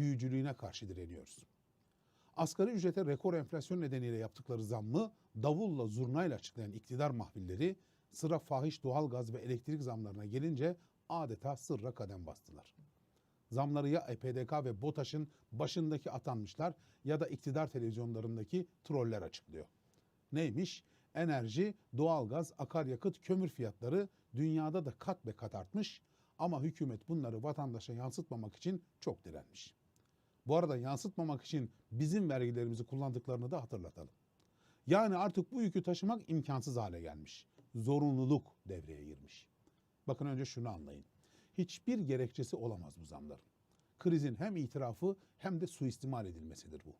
büyücülüğüne karşı direniyoruz. Asgari ücrete rekor enflasyon nedeniyle yaptıkları zammı davulla zurnayla açıklayan iktidar mahvilleri sıra fahiş doğalgaz ve elektrik zamlarına gelince adeta sırra kadem bastılar. Zamları ya EPDK ve BOTAŞ'ın başındaki atanmışlar ya da iktidar televizyonlarındaki troller açıklıyor. Neymiş? Enerji, doğalgaz, akaryakıt, kömür fiyatları dünyada da kat be kat artmış ama hükümet bunları vatandaşa yansıtmamak için çok direnmiş. Bu arada yansıtmamak için bizim vergilerimizi kullandıklarını da hatırlatalım. Yani artık bu yükü taşımak imkansız hale gelmiş. Zorunluluk devreye girmiş. Bakın önce şunu anlayın. Hiçbir gerekçesi olamaz bu zamların. Krizin hem itirafı hem de suistimal edilmesidir bu.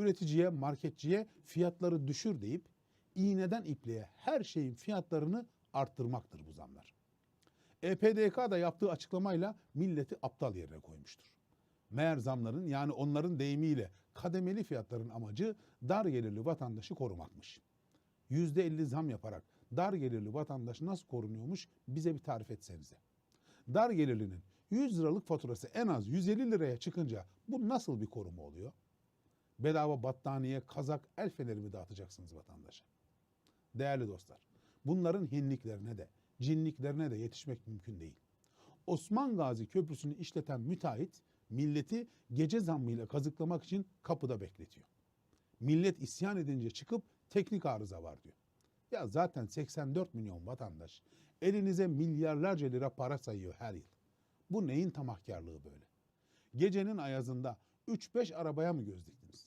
Üreticiye, marketçiye fiyatları düşür deyip iğneden ipliğe her şeyin fiyatlarını arttırmaktır bu zamlar. EPDK da yaptığı açıklamayla milleti aptal yerine koymuştur. Meğer zamların yani onların deyimiyle kademeli fiyatların amacı dar gelirli vatandaşı korumakmış. %50 zam yaparak dar gelirli vatandaş nasıl korunuyormuş bize bir tarif etsenize. Dar gelirlinin 100 liralık faturası en az 150 liraya çıkınca bu nasıl bir koruma oluyor? Bedava battaniye, kazak, el feneri mi dağıtacaksınız vatandaşa? Değerli dostlar, bunların hinliklerine de, cinliklerine de yetişmek mümkün değil. Osman Gazi Köprüsü'nü işleten müteahhit milleti gece zammıyla kazıklamak için kapıda bekletiyor. Millet isyan edince çıkıp teknik arıza var diyor. Ya zaten 84 milyon vatandaş elinize milyarlarca lira para sayıyor her yıl. Bu neyin tamahkarlığı böyle? Gecenin ayazında 3-5 arabaya mı göz diktiniz?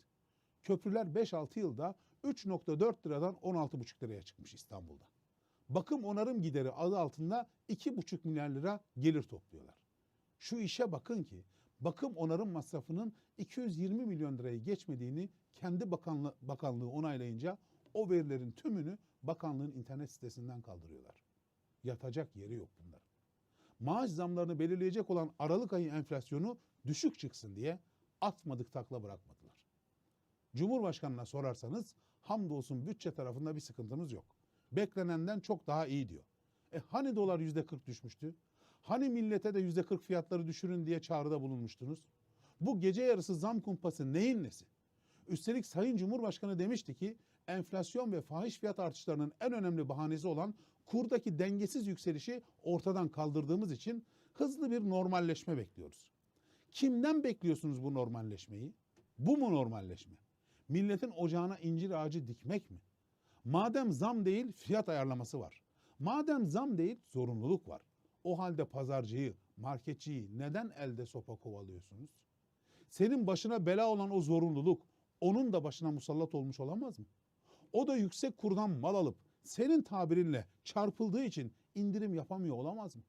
Köprüler 5-6 yılda 3.4 liradan 16,5 liraya çıkmış İstanbul'da. Bakım onarım gideri adı altında 2,5 milyar lira gelir topluyorlar. Şu işe bakın ki bakım onarım masrafının 220 milyon lirayı geçmediğini kendi bakanlı, bakanlığı onaylayınca o verilerin tümünü bakanlığın internet sitesinden kaldırıyorlar. Yatacak yeri yok bunların. Maaş zamlarını belirleyecek olan Aralık ayı enflasyonu düşük çıksın diye atmadık takla bırakmadılar. Cumhurbaşkanına sorarsanız hamdolsun bütçe tarafında bir sıkıntımız yok. Beklenenden çok daha iyi diyor. E hani dolar yüzde 40 düşmüştü? Hani millete de yüzde 40 fiyatları düşürün diye çağrıda bulunmuştunuz? Bu gece yarısı zam kumpası neyin nesi? Üstelik Sayın Cumhurbaşkanı demişti ki enflasyon ve fahiş fiyat artışlarının en önemli bahanesi olan kurdaki dengesiz yükselişi ortadan kaldırdığımız için hızlı bir normalleşme bekliyoruz. Kimden bekliyorsunuz bu normalleşmeyi? Bu mu normalleşme? Milletin ocağına incir ağacı dikmek mi? Madem zam değil fiyat ayarlaması var. Madem zam değil zorunluluk var. O halde pazarcıyı, marketçiyi neden elde sopa kovalıyorsunuz? Senin başına bela olan o zorunluluk onun da başına musallat olmuş olamaz mı? O da yüksek kurdan mal alıp senin tabirinle çarpıldığı için indirim yapamıyor olamaz mı?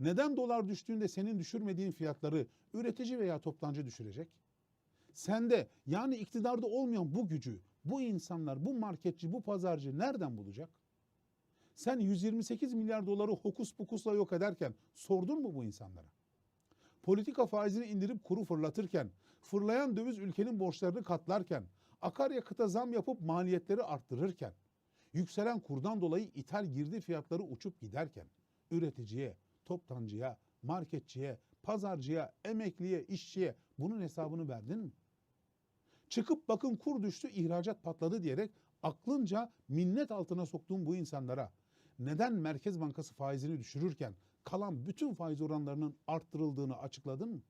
Neden dolar düştüğünde senin düşürmediğin fiyatları üretici veya toptancı düşürecek? Sende yani iktidarda olmayan bu gücü bu insanlar, bu marketçi, bu pazarcı nereden bulacak? Sen 128 milyar doları hokus pokusla yok ederken sordun mu bu insanlara? Politika faizini indirip kuru fırlatırken, fırlayan döviz ülkenin borçlarını katlarken, akaryakıta zam yapıp maliyetleri arttırırken, yükselen kurdan dolayı ithal girdi fiyatları uçup giderken, üreticiye, toptancıya, marketçiye, pazarcıya, emekliye, işçiye bunun hesabını verdin mi? Çıkıp bakın kur düştü, ihracat patladı diyerek aklınca minnet altına soktuğun bu insanlara neden Merkez Bankası faizini düşürürken kalan bütün faiz oranlarının arttırıldığını açıkladın mı?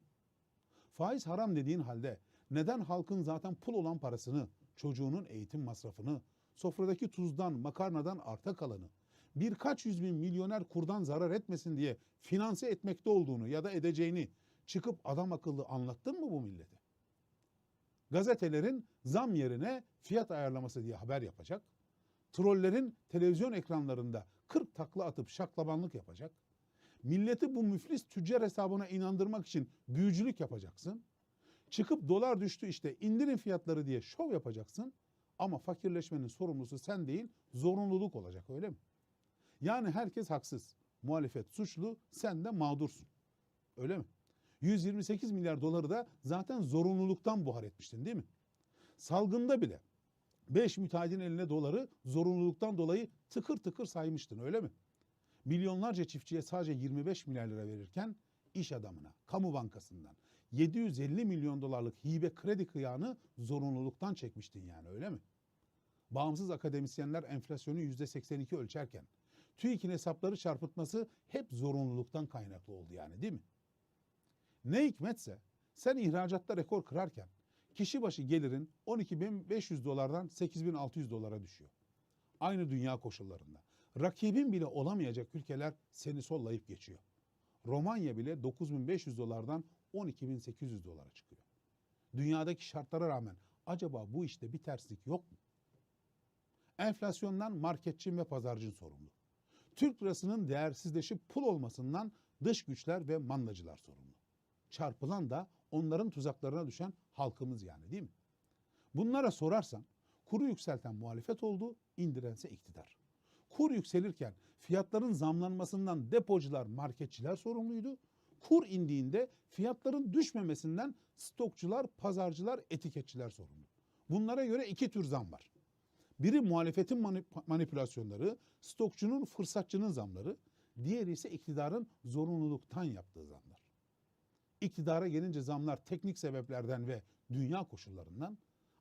Faiz haram dediğin halde neden halkın zaten pul olan parasını, çocuğunun eğitim masrafını, sofradaki tuzdan, makarnadan arta kalanı, birkaç yüz bin milyoner kurdan zarar etmesin diye finanse etmekte olduğunu ya da edeceğini çıkıp adam akıllı anlattın mı bu millete? Gazetelerin zam yerine fiyat ayarlaması diye haber yapacak. Trollerin televizyon ekranlarında 40 takla atıp şaklabanlık yapacak. Milleti bu müflis tüccar hesabına inandırmak için büyücülük yapacaksın. Çıkıp dolar düştü işte indirin fiyatları diye şov yapacaksın. Ama fakirleşmenin sorumlusu sen değil zorunluluk olacak öyle mi? Yani herkes haksız. Muhalefet suçlu sen de mağdursun. Öyle mi? 128 milyar doları da zaten zorunluluktan buhar etmiştin değil mi? Salgında bile 5 müteahhitin eline doları zorunluluktan dolayı tıkır tıkır saymıştın öyle mi? Milyonlarca çiftçiye sadece 25 milyar lira verirken iş adamına, kamu bankasından, 750 milyon dolarlık hibe kredi kıyağını zorunluluktan çekmiştin yani öyle mi? Bağımsız akademisyenler enflasyonu %82 ölçerken TÜİK'in hesapları çarpıtması hep zorunluluktan kaynaklı oldu yani değil mi? Ne hikmetse sen ihracatta rekor kırarken kişi başı gelirin 12.500 dolardan 8.600 dolara düşüyor. Aynı dünya koşullarında. Rakibin bile olamayacak ülkeler seni sollayıp geçiyor. Romanya bile 9500 dolardan 12.800 dolara çıkıyor. Dünyadaki şartlara rağmen acaba bu işte bir terslik yok mu? Enflasyondan marketçin ve pazarcın sorumlu. Türk lirasının değersizleşip pul olmasından dış güçler ve mandacılar sorumlu. Çarpılan da onların tuzaklarına düşen halkımız yani değil mi? Bunlara sorarsan kuru yükselten muhalefet oldu, indirense iktidar. Kur yükselirken fiyatların zamlanmasından depocular, marketçiler sorumluydu. Kur indiğinde fiyatların düşmemesinden stokçular, pazarcılar, etiketçiler sorumlu. Bunlara göre iki tür zam var. Biri muhalefetin manip- manipülasyonları, stokçunun, fırsatçının zamları, diğeri ise iktidarın zorunluluktan yaptığı zamlar. İktidara gelince zamlar teknik sebeplerden ve dünya koşullarından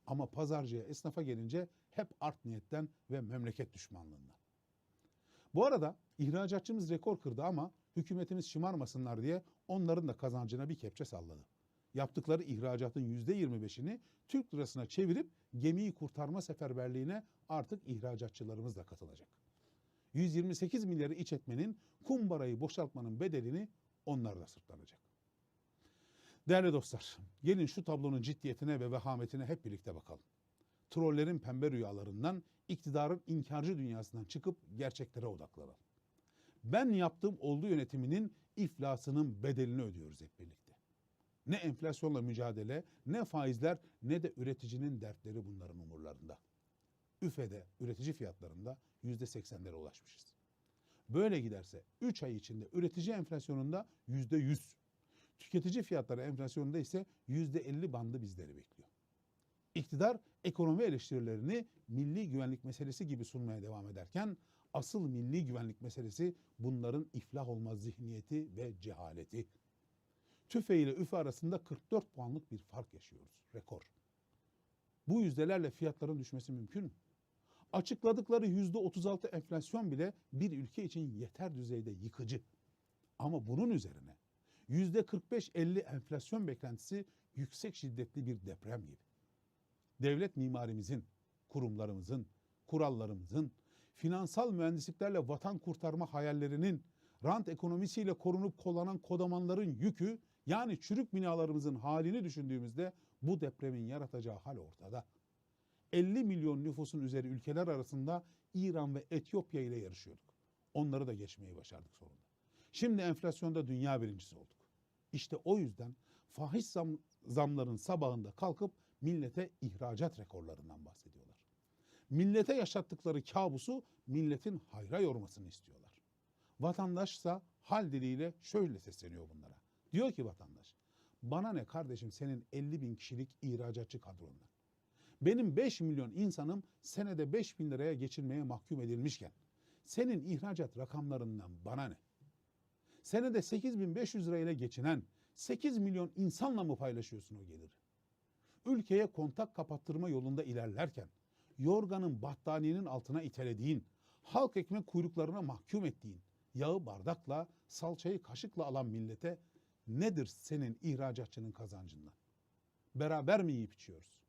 ama pazarcıya, esnafa gelince hep art niyetten ve memleket düşmanlığından. Bu arada ihracatçımız rekor kırdı ama hükümetimiz şımarmasınlar diye onların da kazancına bir kepçe salladı. Yaptıkları ihracatın %25'ini Türk lirasına çevirip gemiyi kurtarma seferberliğine artık ihracatçılarımız da katılacak. 128 milyarı iç etmenin kumbarayı boşaltmanın bedelini onlar da sırtlanacak. Değerli dostlar, gelin şu tablonun ciddiyetine ve vehametine hep birlikte bakalım. Trollerin pembe rüyalarından, iktidarın inkarcı dünyasından çıkıp gerçeklere odaklanalım. Ben yaptığım oldu yönetiminin iflasının bedelini ödüyoruz hep birlikte. Ne enflasyonla mücadele, ne faizler, ne de üreticinin dertleri bunların umurlarında. Üfe'de üretici fiyatlarında %80'lere ulaşmışız. Böyle giderse 3 ay içinde üretici enflasyonunda %100, tüketici fiyatları enflasyonunda ise %50 bandı bizleri bekliyor. İktidar ekonomi eleştirilerini milli güvenlik meselesi gibi sunmaya devam ederken asıl milli güvenlik meselesi bunların iflah olmaz zihniyeti ve cehaleti. TÜFE ile ÜFE arasında 44 puanlık bir fark yaşıyoruz. Rekor. Bu yüzdelerle fiyatların düşmesi mümkün mü? Açıkladıkları yüzde 36 enflasyon bile bir ülke için yeter düzeyde yıkıcı. Ama bunun üzerine 45-50 enflasyon beklentisi yüksek şiddetli bir deprem gibi. Devlet mimarimizin, kurumlarımızın, kurallarımızın, finansal mühendisliklerle vatan kurtarma hayallerinin, rant ekonomisiyle korunup kollanan kodamanların yükü yani çürük binalarımızın halini düşündüğümüzde bu depremin yaratacağı hal ortada. 50 milyon nüfusun üzeri ülkeler arasında İran ve Etiyopya ile yarışıyorduk. Onları da geçmeyi başardık sonunda. Şimdi enflasyonda dünya birincisi olduk. İşte o yüzden fahiş zam, zamların sabahında kalkıp millete ihracat rekorlarından bahsediyorlar. Millete yaşattıkları kabusu milletin hayra yormasını istiyorlar. Vatandaşsa hal diliyle şöyle sesleniyor bunlara. Diyor ki vatandaş, bana ne kardeşim senin 50 bin kişilik ihracatçı kadrondan. Benim 5 milyon insanım senede 5 bin liraya geçirmeye mahkum edilmişken senin ihracat rakamlarından bana ne? Senede 8500 lirayla geçinen 8 milyon insanla mı paylaşıyorsun o geliri? Ülkeye kontak kapattırma yolunda ilerlerken yorganın battaniyenin altına itelediğin, halk ekmek kuyruklarına mahkum ettiğin, yağı bardakla, salçayı kaşıkla alan millete nedir senin ihracatçının kazancından? Beraber mi yiyip içiyoruz?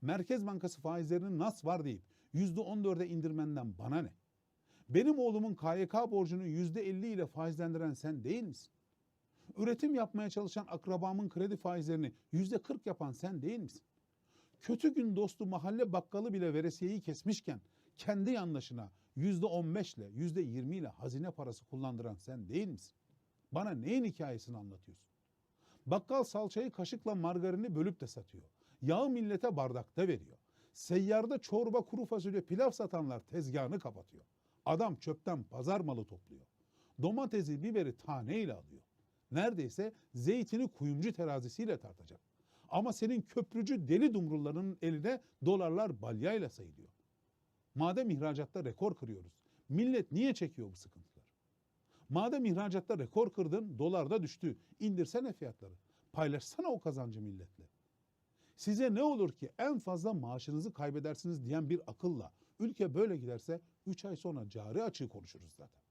Merkez Bankası faizlerinin nas var deyip %14'e indirmenden bana ne? Benim oğlumun KYK borcunu %50 ile faizlendiren sen değil misin? Üretim yapmaya çalışan akrabamın kredi faizlerini %40 yapan sen değil misin? Kötü gün dostu mahalle bakkalı bile veresiyeyi kesmişken kendi yandaşına %15 ile %20 ile hazine parası kullandıran sen değil misin? Bana neyin hikayesini anlatıyorsun? Bakkal salçayı kaşıkla margarini bölüp de satıyor. Yağı millete bardakta veriyor. Seyyarda çorba, kuru fasulye, pilav satanlar tezgahını kapatıyor. Adam çöpten pazar malı topluyor. Domatesi, biberi taneyle alıyor. Neredeyse zeytini kuyumcu terazisiyle tartacak. Ama senin köprücü deli dumrullarının eline dolarlar balyayla sayılıyor. Madem ihracatta rekor kırıyoruz, millet niye çekiyor bu sıkıntıları? Madem ihracatta rekor kırdın, dolar da düştü. İndirsene fiyatları. Paylaşsana o kazancı milletle. Size ne olur ki en fazla maaşınızı kaybedersiniz diyen bir akılla ülke böyle giderse 3 ay sonra cari açığı konuşuruz zaten.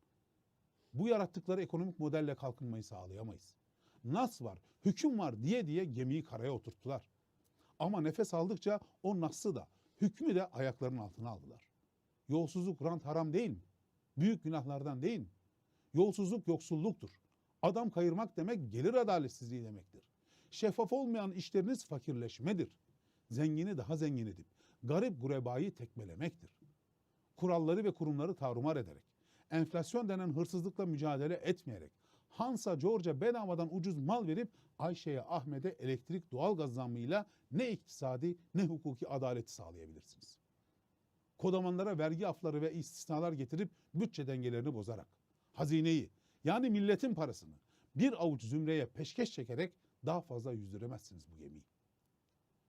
Bu yarattıkları ekonomik modelle kalkınmayı sağlayamayız. Nas var, hüküm var diye diye gemiyi karaya oturttular. Ama nefes aldıkça o Nas'ı da, hükmü de ayaklarının altına aldılar. Yolsuzluk, rant haram değil mi? Büyük günahlardan değil mi? Yolsuzluk yoksulluktur. Adam kayırmak demek gelir adaletsizliği demektir. Şeffaf olmayan işleriniz fakirleşmedir. Zengini daha zengin edip garip gurebayı tekmelemektir. Kuralları ve kurumları tarumar ederek, enflasyon denen hırsızlıkla mücadele etmeyerek, Hansa George'a bedavadan ucuz mal verip Ayşe'ye Ahmet'e elektrik doğalgaz zammıyla ne iktisadi ne hukuki adaleti sağlayabilirsiniz. Kodamanlara vergi afları ve istisnalar getirip bütçe dengelerini bozarak, hazineyi yani milletin parasını bir avuç zümreye peşkeş çekerek daha fazla yüzdüremezsiniz bu gemiyi.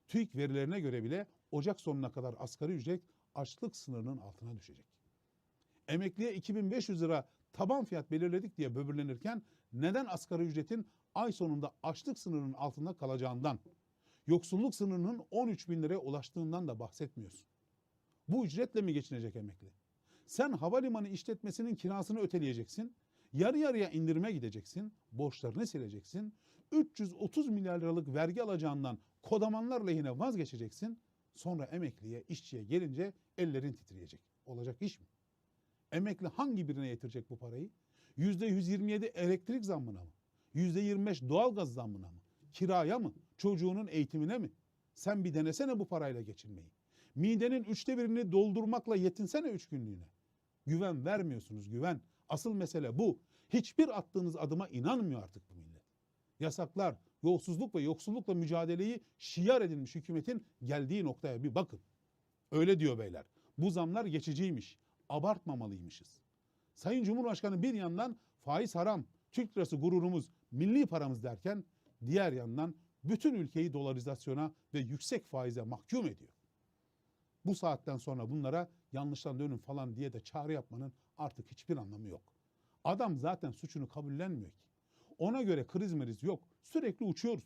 TÜİK verilerine göre bile Ocak sonuna kadar asgari ücret açlık sınırının altına düşecek. Emekliye 2500 lira taban fiyat belirledik diye böbürlenirken neden asgari ücretin ay sonunda açlık sınırının altında kalacağından, yoksulluk sınırının 13 bin liraya ulaştığından da bahsetmiyorsun. Bu ücretle mi geçinecek emekli? Sen havalimanı işletmesinin kirasını öteleyeceksin, yarı yarıya indirime gideceksin, borçlarını sileceksin, 330 milyar liralık vergi alacağından kodamanlar lehine vazgeçeceksin, sonra emekliye, işçiye gelince ellerin titreyecek. Olacak iş mi? Emekli hangi birine yetirecek bu parayı? %127 elektrik zammına mı? %25 doğalgaz zammına mı? Kiraya mı? Çocuğunun eğitimine mi? Sen bir denesene bu parayla geçinmeyi. Midenin üçte birini doldurmakla yetinsene üç günlüğüne. Güven vermiyorsunuz güven. Asıl mesele bu. Hiçbir attığınız adıma inanmıyor artık bu millet. Yasaklar, yolsuzluk ve yoksullukla mücadeleyi şiar edilmiş hükümetin geldiği noktaya bir bakın. Öyle diyor beyler. Bu zamlar geçiciymiş. Abartmamalıymışız. Sayın Cumhurbaşkanı bir yandan faiz haram, Türk lirası gururumuz, milli paramız derken diğer yandan bütün ülkeyi dolarizasyona ve yüksek faize mahkum ediyor. Bu saatten sonra bunlara yanlıştan dönün falan diye de çağrı yapmanın artık hiçbir anlamı yok. Adam zaten suçunu kabullenmiyor ki. Ona göre kriz meriz yok. Sürekli uçuyoruz.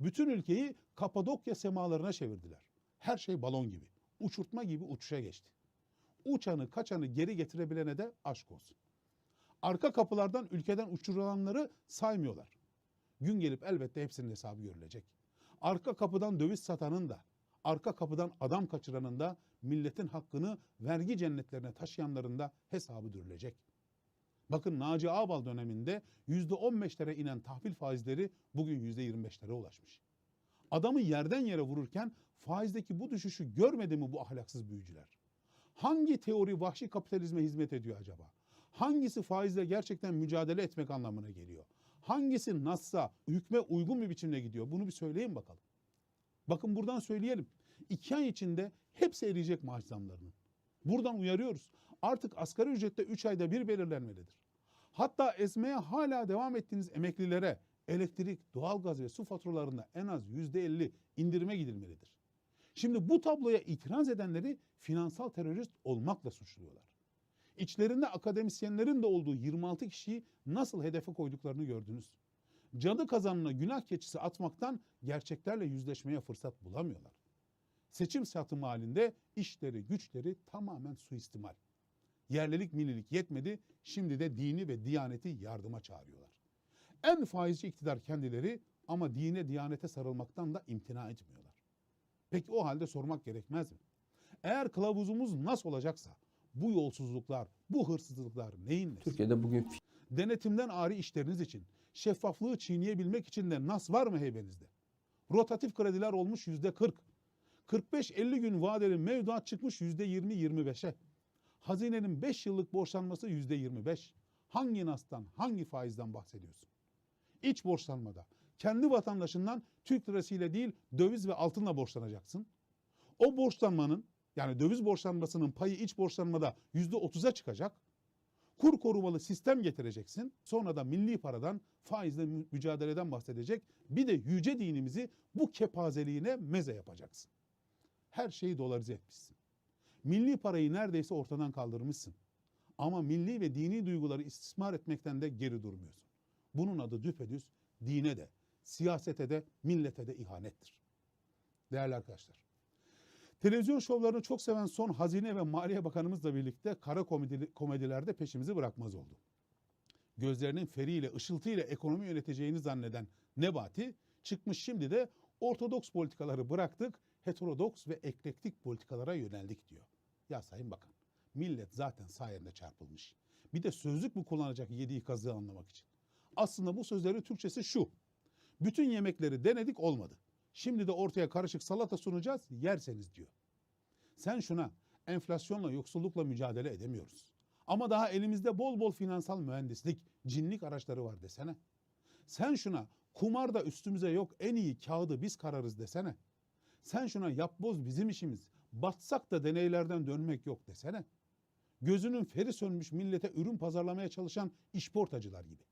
Bütün ülkeyi Kapadokya semalarına çevirdiler. Her şey balon gibi. Uçurtma gibi uçuşa geçti. Uçanı kaçanı geri getirebilene de aşk olsun. Arka kapılardan ülkeden uçurulanları saymıyorlar. Gün gelip elbette hepsinin hesabı görülecek. Arka kapıdan döviz satanın da, arka kapıdan adam kaçıranın da milletin hakkını vergi cennetlerine taşıyanların da hesabı görülecek. Bakın Naci Ağbal döneminde %15'lere inen tahvil faizleri bugün %25'lere ulaşmış. Adamı yerden yere vururken faizdeki bu düşüşü görmedi mi bu ahlaksız büyücüler? Hangi teori vahşi kapitalizme hizmet ediyor acaba? Hangisi faizle gerçekten mücadele etmek anlamına geliyor? Hangisi nassa hükme uygun bir biçimde gidiyor? Bunu bir söyleyin bakalım. Bakın buradan söyleyelim. İki ay içinde hepsi eriyecek maaş zamlarının. Buradan uyarıyoruz. Artık asgari ücrette 3 ayda bir belirlenmelidir. Hatta ezmeye hala devam ettiğiniz emeklilere elektrik, doğalgaz ve su faturalarında en az %50 indirime gidilmelidir. Şimdi bu tabloya itiraz edenleri finansal terörist olmakla suçluyorlar. İçlerinde akademisyenlerin de olduğu 26 kişiyi nasıl hedefe koyduklarını gördünüz. Cadı kazanına günah keçisi atmaktan gerçeklerle yüzleşmeye fırsat bulamıyorlar. Seçim satımı halinde işleri, güçleri tamamen suistimal. Yerlilik millilik yetmedi, şimdi de dini ve diyaneti yardıma çağırıyorlar. En faizci iktidar kendileri ama dine diyanete sarılmaktan da imtina etmiyorlar. Peki o halde sormak gerekmez mi? Eğer kılavuzumuz nasıl olacaksa bu yolsuzluklar, bu hırsızlıklar neyin nesi? Türkiye'de bugün Denetimden ari işleriniz için, şeffaflığı çiğneyebilmek için de nas var mı heybenizde? Rotatif krediler olmuş yüzde 40. 45-50 gün vadeli mevduat çıkmış yüzde 20-25'e. Hazinenin 5 yıllık borçlanması yüzde 25. Hangi nastan, hangi faizden bahsediyorsun? İç borçlanmada kendi vatandaşından Türk lirasıyla değil döviz ve altınla borçlanacaksın. O borçlanmanın yani döviz borçlanmasının payı iç borçlanmada yüzde 30'a çıkacak. Kur korumalı sistem getireceksin. Sonra da milli paradan faizle mü- mücadeleden bahsedecek. Bir de yüce dinimizi bu kepazeliğine meze yapacaksın. Her şeyi dolarize etmişsin. Milli parayı neredeyse ortadan kaldırmışsın. Ama milli ve dini duyguları istismar etmekten de geri durmuyorsun. Bunun adı düpedüz dine de, siyasete de millete de ihanettir. Değerli arkadaşlar. Televizyon şovlarını çok seven son Hazine ve Maliye Bakanımızla birlikte kara komedi, komedilerde peşimizi bırakmaz oldu. Gözlerinin feriyle, ışıltıyla ekonomi yöneteceğini zanneden Nebati çıkmış şimdi de ortodoks politikaları bıraktık, heterodoks ve eklektik politikalara yöneldik diyor. Ya Sayın Bakan, millet zaten sayende çarpılmış. Bir de sözlük mü kullanacak yediği kazığı anlamak için? Aslında bu sözlerin Türkçesi şu. Bütün yemekleri denedik olmadı. Şimdi de ortaya karışık salata sunacağız yerseniz diyor. Sen şuna enflasyonla yoksullukla mücadele edemiyoruz. Ama daha elimizde bol bol finansal mühendislik, cinlik araçları var desene. Sen şuna kumarda üstümüze yok en iyi kağıdı biz kararız desene. Sen şuna yapboz bizim işimiz, batsak da deneylerden dönmek yok desene. Gözünün feri sönmüş millete ürün pazarlamaya çalışan işportacılar gibi.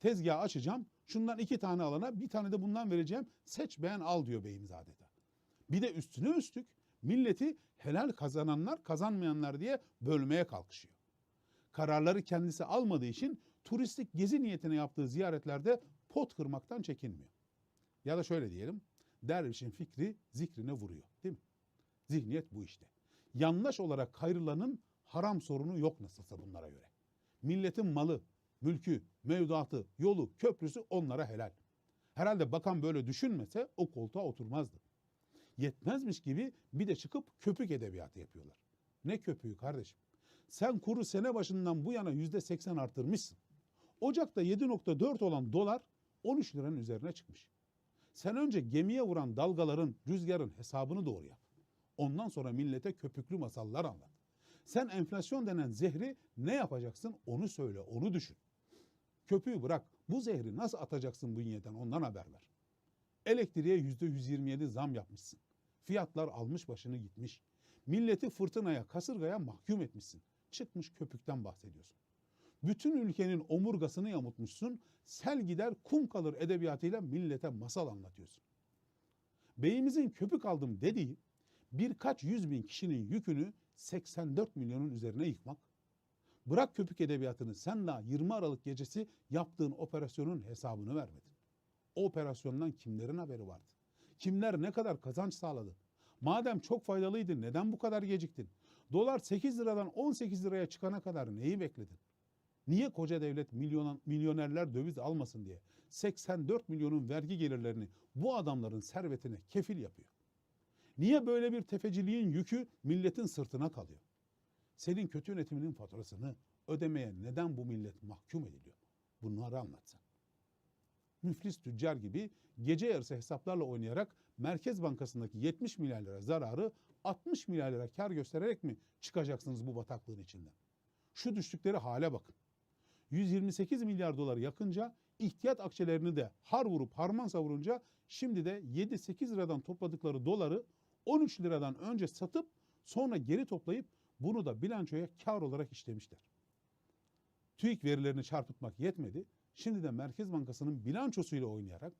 Tezgah açacağım, şundan iki tane alana bir tane de bundan vereceğim, seç beğen al diyor beyimiz adeta. Bir de üstüne üstlük milleti helal kazananlar kazanmayanlar diye bölmeye kalkışıyor. Kararları kendisi almadığı için turistik gezi niyetine yaptığı ziyaretlerde pot kırmaktan çekinmiyor. Ya da şöyle diyelim, dervişin fikri zikrine vuruyor değil mi? Zihniyet bu işte. Yanlış olarak kayrılanın haram sorunu yok nasılsa bunlara göre. Milletin malı, mülkü, mevduatı, yolu, köprüsü onlara helal. Herhalde bakan böyle düşünmese o koltuğa oturmazdı. Yetmezmiş gibi bir de çıkıp köpük edebiyatı yapıyorlar. Ne köpüğü kardeşim? Sen kuru sene başından bu yana yüzde seksen arttırmışsın. Ocak'ta 7.4 olan dolar 13 liranın üzerine çıkmış. Sen önce gemiye vuran dalgaların, rüzgarın hesabını doğru yap. Ondan sonra millete köpüklü masallar anlat. Sen enflasyon denen zehri ne yapacaksın onu söyle, onu düşün. Köpüğü bırak. Bu zehri nasıl atacaksın bünyeden ondan haber ver. Elektriğe yüzde 127 zam yapmışsın. Fiyatlar almış başını gitmiş. Milleti fırtınaya, kasırgaya mahkum etmişsin. Çıkmış köpükten bahsediyorsun. Bütün ülkenin omurgasını yamutmuşsun. Sel gider kum kalır edebiyatıyla millete masal anlatıyorsun. Beyimizin köpük aldım dediği birkaç yüz bin kişinin yükünü 84 milyonun üzerine yıkmak. Bırak köpük edebiyatını sen daha 20 Aralık gecesi yaptığın operasyonun hesabını vermedin. O operasyondan kimlerin haberi vardı? Kimler ne kadar kazanç sağladı? Madem çok faydalıydı neden bu kadar geciktin? Dolar 8 liradan 18 liraya çıkana kadar neyi bekledin? Niye koca devlet milyon, milyonerler döviz almasın diye 84 milyonun vergi gelirlerini bu adamların servetine kefil yapıyor? Niye böyle bir tefeciliğin yükü milletin sırtına kalıyor? Senin kötü yönetiminin faturasını ödemeye neden bu millet mahkum ediliyor? Bunları anlatsan. Müflis tüccar gibi gece yarısı hesaplarla oynayarak Merkez Bankası'ndaki 70 milyar lira zararı 60 milyar lira kar göstererek mi çıkacaksınız bu bataklığın içinden? Şu düştükleri hale bakın. 128 milyar dolar yakınca ihtiyat akçelerini de har vurup harman savurunca şimdi de 7-8 liradan topladıkları doları 13 liradan önce satıp sonra geri toplayıp bunu da bilançoya kar olarak işlemişler. TÜİK verilerini çarpıtmak yetmedi. Şimdi de Merkez Bankası'nın bilançosuyla oynayarak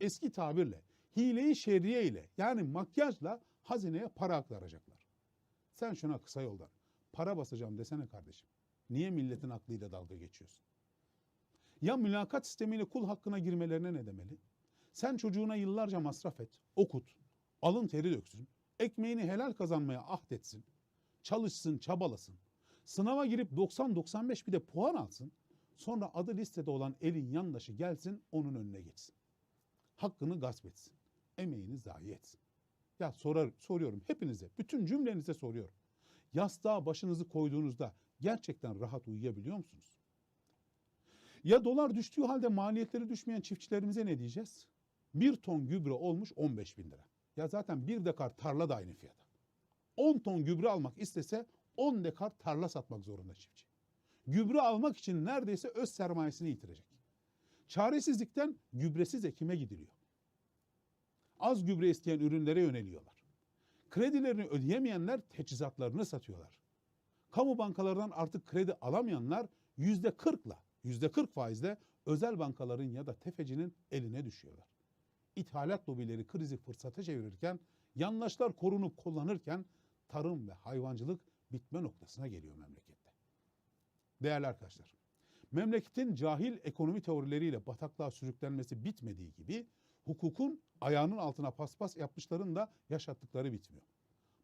eski tabirle hileyi şerriye ile yani makyajla hazineye para aktaracaklar. Sen şuna kısa yoldan para basacağım desene kardeşim. Niye milletin aklıyla dalga geçiyorsun? Ya mülakat sistemiyle kul hakkına girmelerine ne demeli? Sen çocuğuna yıllarca masraf et, okut, alın teri döksün, ekmeğini helal kazanmaya ahdetsin, çalışsın, çabalasın. Sınava girip 90-95 bir de puan alsın. Sonra adı listede olan elin yandaşı gelsin onun önüne geçsin. Hakkını gasp etsin. Emeğini zayi etsin. Ya sorar, soruyorum hepinize, bütün cümlenize soruyorum. Yastığa başınızı koyduğunuzda gerçekten rahat uyuyabiliyor musunuz? Ya dolar düştüğü halde maliyetleri düşmeyen çiftçilerimize ne diyeceğiz? Bir ton gübre olmuş 15 bin lira. Ya zaten bir dekar tarla da aynı fiyata. 10 ton gübre almak istese 10 dekar tarla satmak zorunda çiftçi. Gübre almak için neredeyse öz sermayesini yitirecek. Çaresizlikten gübresiz ekime gidiliyor. Az gübre isteyen ürünlere yöneliyorlar. Kredilerini ödeyemeyenler teçhizatlarını satıyorlar. Kamu bankalarından artık kredi alamayanlar yüzde kırkla, yüzde kırk faizle özel bankaların ya da tefecinin eline düşüyorlar. İthalat lobileri krizi fırsata çevirirken, yandaşlar korunup kullanırken tarım ve hayvancılık bitme noktasına geliyor memlekette. Değerli arkadaşlar, memleketin cahil ekonomi teorileriyle bataklığa sürüklenmesi bitmediği gibi hukukun ayağının altına paspas yapmışların da yaşattıkları bitmiyor.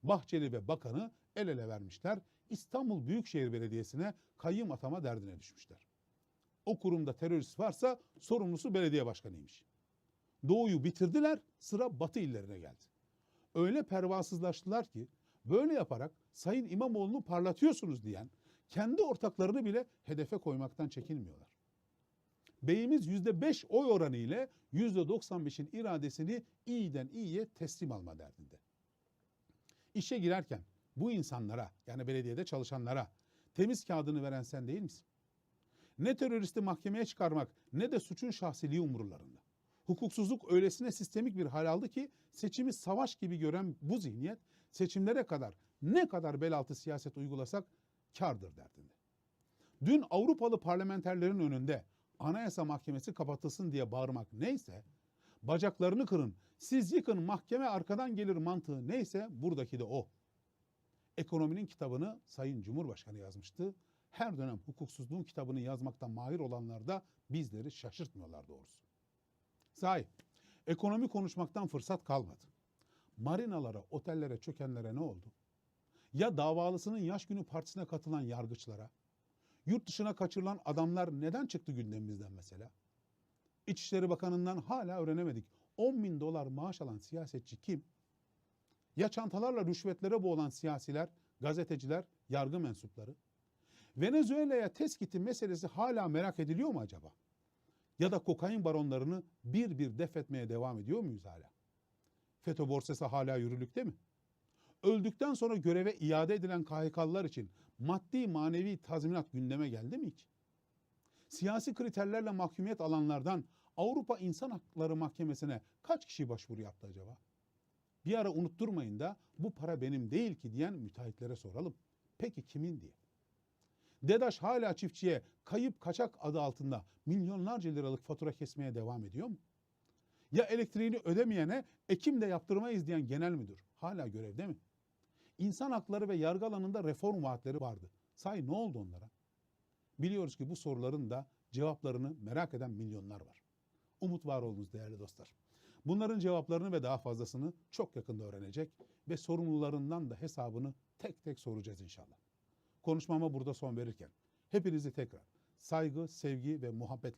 Bahçeli ve bakanı el ele vermişler. İstanbul Büyükşehir Belediyesi'ne kayyım atama derdine düşmüşler. O kurumda terörist varsa sorumlusu belediye başkanıymış. Doğu'yu bitirdiler, sıra Batı illerine geldi. Öyle pervasızlaştılar ki böyle yaparak Sayın İmamoğlu'nu parlatıyorsunuz diyen kendi ortaklarını bile hedefe koymaktan çekinmiyorlar. Beyimiz %5 oy oranı ile %95'in iradesini iyiden iyiye teslim alma derdinde. İşe girerken bu insanlara yani belediyede çalışanlara temiz kağıdını veren sen değil misin? Ne teröristi mahkemeye çıkarmak ne de suçun şahsiliği umurlarında. Hukuksuzluk öylesine sistemik bir hal aldı ki seçimi savaş gibi gören bu zihniyet seçimlere kadar ne kadar bel altı siyaset uygulasak kardır derdinde. Dün Avrupalı parlamenterlerin önünde Anayasa Mahkemesi kapatılsın diye bağırmak neyse, bacaklarını kırın, siz yıkın mahkeme arkadan gelir mantığı neyse buradaki de o. Ekonominin kitabını Sayın Cumhurbaşkanı yazmıştı. Her dönem hukuksuzluğun kitabını yazmakta mahir olanlar da bizleri şaşırtmıyorlar doğrusu. Sahi, ekonomi konuşmaktan fırsat kalmadı. Marinalara, otellere çökenlere ne oldu? Ya davalısının yaş günü partisine katılan yargıçlara, yurt dışına kaçırılan adamlar neden çıktı gündemimizden mesela? İçişleri Bakanı'ndan hala öğrenemedik. 10 bin dolar maaş alan siyasetçi kim? Ya çantalarla rüşvetlere boğulan siyasiler, gazeteciler, yargı mensupları? Venezuela'ya teskiti meselesi hala merak ediliyor mu acaba? Ya da kokain baronlarını bir bir def etmeye devam ediyor muyuz hala? FETÖ borsası hala yürürlükte mi? Öldükten sonra göreve iade edilen KHK'lılar için maddi manevi tazminat gündeme geldi mi hiç? Siyasi kriterlerle mahkumiyet alanlardan Avrupa İnsan Hakları Mahkemesi'ne kaç kişi başvuru yaptı acaba? Bir ara unutturmayın da bu para benim değil ki diyen müteahhitlere soralım. Peki kimin diye? DEDAŞ hala çiftçiye kayıp kaçak adı altında milyonlarca liralık fatura kesmeye devam ediyor mu? Ya elektriğini ödemeyene ekim de yaptırmayız diyen genel müdür hala görevde mi? İnsan hakları ve yargı alanında reform vaatleri vardı. Say ne oldu onlara? Biliyoruz ki bu soruların da cevaplarını merak eden milyonlar var. Umut var olunuz değerli dostlar. Bunların cevaplarını ve daha fazlasını çok yakında öğrenecek ve sorumlularından da hesabını tek tek soracağız inşallah. Konuşmama burada son verirken hepinizi tekrar saygı, sevgi ve muhabbetle